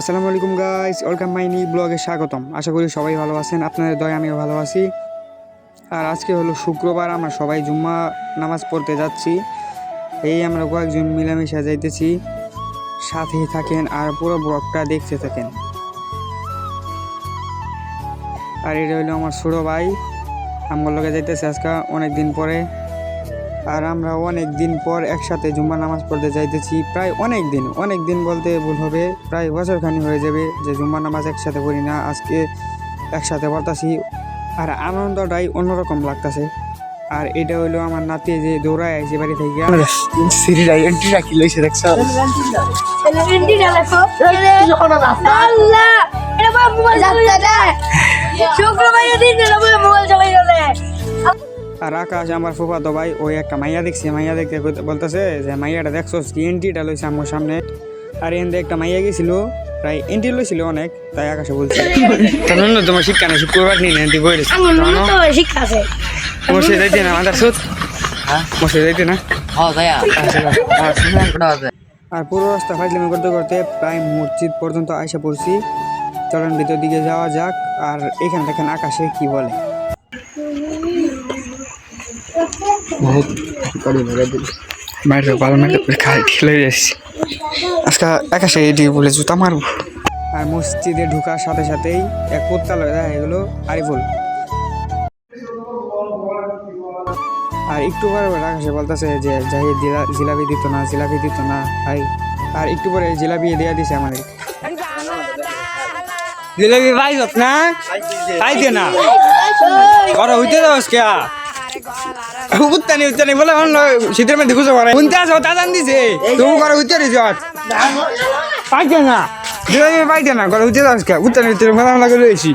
আসসালামু আলাইকুম guys welcome my new ব্লগে স্বাগতম। আশা করি সবাই ভালো আছেন। আপনাদের দয়, আমিও ভালো আছি। আর আজকে হলো শুক্রবার, আমরা সবাই জুম্মা নামাজ পড়তে যাচ্ছি। এই আমরা কয়েকজন মিলামিশা যাইতেছি। সাথেই থাকেন আর পুরো ব্লগটা দেখতে থাকেন। আর এটা হলো আমার ছোটো ভাই। আমার লগে যাইতেছে আজকে অনেক দিন পরে। আর আমরা অনেক দিন পর একসাথে জুম্মা নামাজ পড়তে যাইতেছি। প্রায় অনেক দিন অনেক দিন বলতে ভুল হবে। প্রায় বছরখানি হয়ে যাবে যে জুম্মা নামাজ একসাথে পড়ি না আজকে একসাথে পড়তাছি। আর আনন্দটাই অন্যরকম লাগতাছে। আর এটা হইল আমার নাতি যে দৌড়ায় আছে বাড়ি থেকে। সিরিরা এন্ট্রি রাখি লইছে দেখছ? আর আকাশ আমার ফুফাতো ভাই ওই একটা মাইয়া দেখছে মাইয়া দেখতে বলতেছে যে মাইয়াটা দেখছ? কি এন্ট্রিটা লইছে আমার সামনে? আর এনতে একটা মাইয়া গেছিল প্রায় এন্ট্রি লইছিল অনেক তাই আকাশে বলছে। তোমার শিক্ষা না শুক্রবার নিয়ে এন্ট্রি বই শিক্ষা আছে। যাইতে না আমাদের সুত মসে যাইতে না? হ্যাঁ হ্যাঁ শুনলাম কোটা আছে। আর পুরো রাস্তা ফাইজলামি করতে করতে প্রায় মসজিদ পর্যন্ত আইসা পড়ছি। চলেন ভিতর দিকে যাওয়া যাক আর এখান দেখেন আকাশে কি বলে। মায়ের ভালো মেকআপ খাই খেলে যাচ্ছি আজকে আকাশে এদিকে বলে জুতা মারবো। আর মসজিদে ঢোকার সাথে সাথেই এক কুত্তা লগে দেখা গেলো আরিফুল। আর একটু পরে আকাশে বলতেছে যে যাই জিলা- জিলাপি দিত না জিলাপি দিত না ভাই। আর একটু পরে জিলাপি দেয়া দিছে আমাদের। জিলাপি পাইছত না? পাইতে না? ওরা হইতে কে উত্তানি উত্তানি, বলে অন্য শীতের মধ্যে খুঁজে পড়ে শুনতে আসো, তা জান দিছে। তুমি করে উত্তর দিছ পাইতে না। জিলাপি পাইতে না করে যাও কে? উত্তানি উত্তানি বলে আমরা করে রয়েছি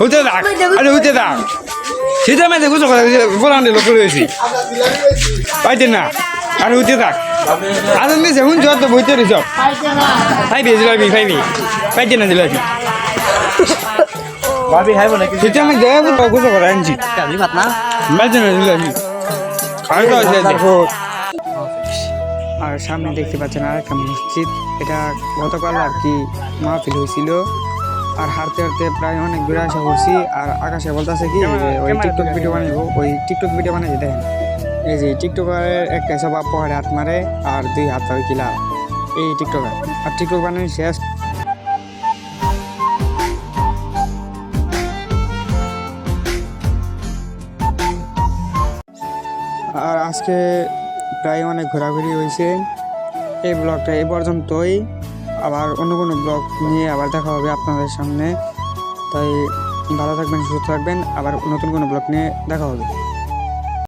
হইতে থাক আরে হইতে থাক শীতের মধ্যে খুঁজে করে বলে আমরা লোক রয়েছি। পাইতে না, আর হইতে থাক আনন্দ দিছে, শুনছ তো বইতে রয়েছ খাইবি জিলাপি, খাইবি। পাইতে না, জিলাপি। ভাবি করে আনছি। ভাত না? তো আছে আর সামনে দেখতে পাচ্ছেন আর একটা মসজিদ। এটা গতকাল আর কি মাহফিল হয়েছিল। আর হাঁটতে হাঁটতে প্রায় অনেক ঘুরে আসা করছি। আর আকাশে বলতেছে কি ওই টিকটক ভিডিও বানাইবো। ওই টিকটক ভিডিও বানাইছে দেখেন। এই যে টিকটকারের একটা সব পহাড়ে হাত মারে আর দুই হাত পাবে কিলা এই টিকটকার। আর টিকটক বানাই শেষ আর আজকে প্রায় অনেক ঘোরাঘুরি হয়েছে। এই ব্লগটা এ পর্যন্তই। আবার অন্য কোনো ব্লগ নিয়ে আবার দেখা হবে আপনাদের সামনে। তাই ভালো থাকবেন, সুস্থ থাকবেন। আবার নতুন কোনো ব্লগ নিয়ে দেখা হবে।